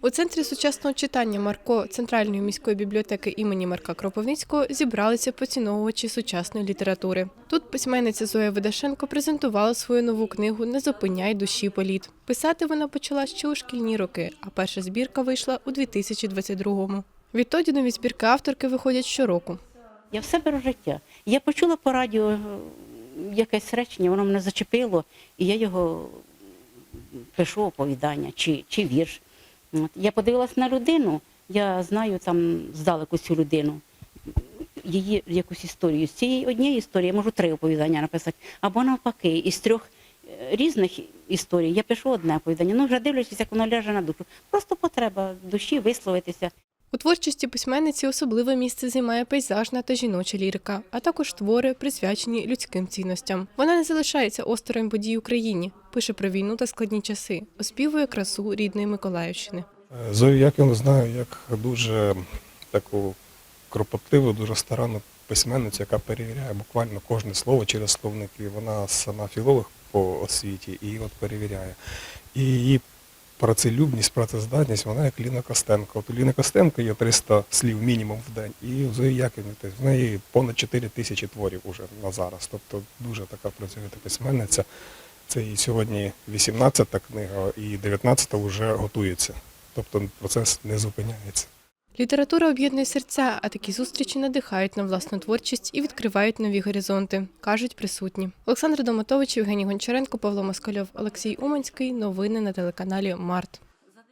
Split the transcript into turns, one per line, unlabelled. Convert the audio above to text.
У центрі сучасного читання Марко Центральної міської бібліотеки імені Марка Кропивницького зібралися поціновувачі сучасної літератури. Тут письменниця Зоя Видашенко презентувала свою нову книгу Не зупиняй душі політ. Писати вона почала ще у шкільні роки, а перша збірка вийшла у 2022-му. Відтоді нові збірки авторки виходять щороку.
Я все беру життя. Я почула по радіо е, якесь речення, воно мене зачепило, і я його пишу оповідання чи, чи вірш. От. Я подивилась на людину, я знаю там здалеку цю людину, її якусь історію. З цієї однієї історії я можу три оповідання написати, або навпаки, із трьох е, різних історій я пишу одне оповідання. Ну, вже дивлячись, як воно ляже на душу. Просто потреба душі висловитися.
У творчості письменниці особливе місце займає пейзажна та жіноча лірика, а також твори, присвячені людським цінностям. Вона не залишається осторонь подій Україні, пише про війну та складні часи, оспівує красу рідної Миколаївщини.
Зою Яківну знаю як дуже таку кропотливу, дуже старанну письменницю, яка перевіряє буквально кожне слово через словники. Вона сама філолог по освіті і от перевіряє. І її працелюбність, працездатність, вона як Ліна Костенко. От у Ліни Костенко є 300 слів мінімум в день. І у Зої Яківні в неї понад 4 тисячі творів уже на зараз. Тобто дуже така працьовита письменниця. Це і сьогодні 18-та книга, і 19-та вже готується. Тобто процес не зупиняється.
Література об'єднує серця, а такі зустрічі надихають на власну творчість і відкривають нові горизонти, кажуть присутні. Олександр Доматович, Євгеній Гончаренко, Павло Москальов, Олексій Уманський. Новини на телеканалі Март.